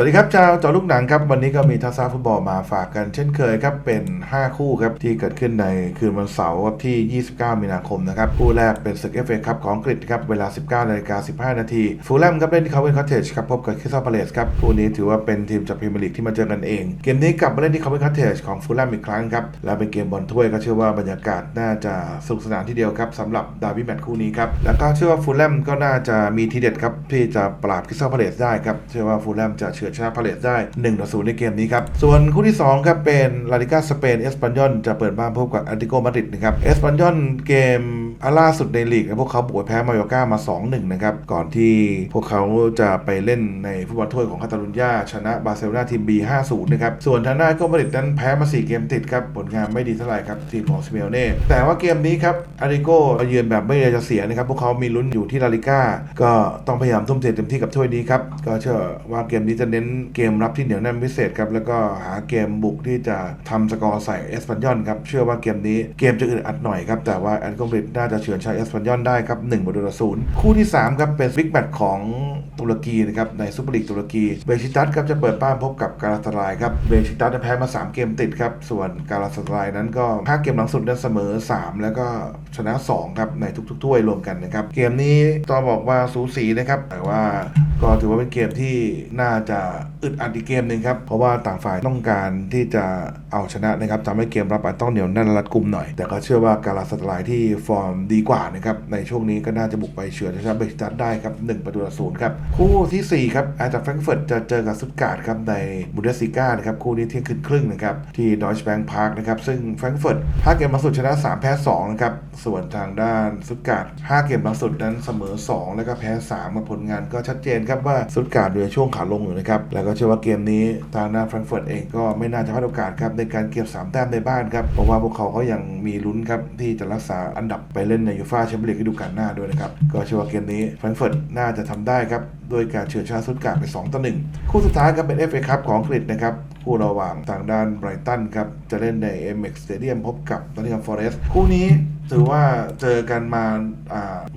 วัสดีครับชาวเจอลูกหนังครับ วันนี้ก็มีทัศน์ฟุตบอลมาฝากกันเช่นเคยครับ เป็น 5 คู่ครับ ที่เกิดขึ้นในคืนวันเสาร์ที่ 29 มีนาคมนะครับ คู่แรกเป็นศึกเอฟเอคัพของอังกฤษครับ เวลา 19นาฬิกา15 นาทีฟูลแลมครับเล่นที่เขาเป็นคอตเทจครับพบกับคริสตัลพาเลสครับ คู่นี้ถือว่าเป็นทีมจากพรีเมียร์ลีกที่มาเจอกันเอง เกมนี้กลับมาเล่นที่เขาเป็นคอตเทจของฟูลแลมอีกครั้งครับและเป็นเกมบอลถ้วยก็เชื่อว่าบรรยากาศน่าจะสนุกสนานทีเดียวครับสำหรับดาร์บี้แมตช์คู่นี้ครับแล้วก็เชื่อว่าฟูลแลมก็น่าจะมีทีเด็ดครับที่จะปราบคริสตัลพาเลสได้ครับเชื่อว่าฟูลแลมจะเฉือชนะพาเลสได้1ต่อ0ในเกมนี้ครับ ส่วนคู่ที่2ครับเป็นลาลิกาสเปนเอสปันยอนจะเปิดบ้านพบกับอาติโกมาดริดนะครับเอสปันยอนเกมอันล่าสุดในลีกนะพวกเขาบุกแพ้มาโยก้ามา 2-1 นะครับ ก่อนที่พวกเขาจะไปเล่นในฟุตบอลถ้วยของคาตาลุญญาชนะบาร์เซโลนาทีม B 5-0 นะครับ ส่วนทางด้านก็มาดริดนั้นแพ้มา 4 เกมติดครับ ผลงานไม่ดีเท่าไหร่ครับทีมของซิเมโอเน่แต่ว่าเกมนี้ครับอาริโกมาเยือนแบบไม่อยากจะเสียนะครับ พวกเขามีลุ้นอยู่ที่ลาลิก้าก็ต้องพยายามทุ่มเทเต็มที่กับถ้วยนี้ครับก็เชื่อว่าเกมนี้จะเน้นเกมรับที่เหนียวแน่นพิเศษครับแล้วก็หาเกมบุกที่จะทำสกอร์ใส่เอสปันยอนครับเชื่อว่าเกมนี้เกมจะอึดอัดหน่อยครับแต่ว่าแอนโกบิดน่าจะเฉือนชายเอสปันยอนได้ครับ1ประตูต่อศูนย์คู่ที่3ครับเป็นบิ๊กแมตช์ของตุรกีนะครับในซูเปอร์ลีกตุรกีเบชิตัสครับจะเปิดบ้านพบกับการาตาลายครับเบชิตัสแพ้มา 3 เกมติดครับส่วนการาตาลายนั้นก็5เกมหลังสุดนั้นเสมอ 3 แล้วก็ชนะ2ครับในทุกๆถ้วยรวมกันนะครับเกมนี้ต้องบอกว่าสูสีนะครับแต่ว่า ก็ถือว่าเป็นเกมที่น่าจะอึดอัดอีกเกมหนึ่งครับ เพราะว่าต่างฝ่ายต้องการที่จะเอาชนะนะครับทำให้เกมรับอาจต้องเหนียวแน่นและรัดกุมหน่อย แต่ก็เชื่อว่าการาสตาลายที่ฟอร์มดีกว่านะครับในช่วงนี้ก็น่าจะบุกไปเฉือนชนะเบรกตัดได้ครับ1ประตูต่อศูนย์ครับคู่ทีสี่4 ครับอาจากแฟรงเฟิร์ตจะเจอกับสุดการ์ดครับในบุนเดสซิก้านะครับคู่นี้เที่ยงคืนครึ่งนะครับที่ดอยช์แบงค์พาร์คนะครับซึ่งแฟรงเฟิร์ต5เกมลังสุดชนะ 3 แพ้2นะครับส่วนทางด้านสุดการ์ด5เกมลังสุดนั้นเสมอ 2 แล้วก็แพ้3มาผลงานก็ชัดเจนครับว่าสุดการ์ดอยู่ในช่วงขาลงอยู่นะครับแล้วก็เชื่อว่าเกมนี้ทางด้านแฟรงเฟิร์ตเองก็ไม่น่าจะพลาดโอกาสครับในการเก็บ 3 แต้มในบ้านครับเพราะว่าพวกเขาก็ยังมีลุ้นครับที่จะรักษาอันดับไปเล่นในยูฟ่าแชมเปี้ยนลีกฤดูกาลหน้าด้วยนะครับก็เชื่อว่าเกมนี้แฟรงก์เฟิร์ตน่าจะทำได้ครับโดยการเฉือนชนะสุดการ์ดไป2ต่อ1คู่สุดท้ายครับเป็นเอฟเอคัพของอังกฤษนะครับ คู่ระหว่างทางด้านไบรตันครับ จะเล่นใน MX Stadium พบกับนอตติงแฮมฟอเรสต์คู่นี้ถือว่าเจอกันมา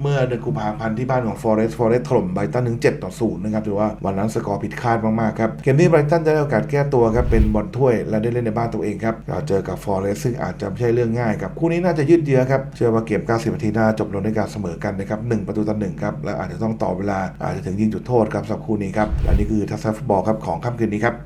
เมื่อเดือนกุมภาพันธ์ที่บ้านของ Forest Forest ถล่มไบรตันถึง 7 ต่อ 0 นะครับ ถือว่าวันนั้นสกอร์ผิดคาดมาก ๆ ครับ เกมนี้ไบรตันจะได้โอกาสแก้ตัวครับ เป็นบอลถ้วยและได้เล่นในบ้านตัวเองครับเจอกับ Forest ซึ่งอาจจะไม่ใช่เรื่องง่ายครับ คู่นี้น่าจะยืดเยื้อครับ เชื่อว่าเกม 90 นาทีน่าจบลงด้วยการเสมอกันนะครับ 1 ประตูต่อ1ครับ และอาจจะต้องต่อเวลาอาจจะถึงยิงจุดโทษครับสำหรับคู่นี้ครับและนี่คือทัศนฟุตบอลครับของค่ำคืนนี้ครับ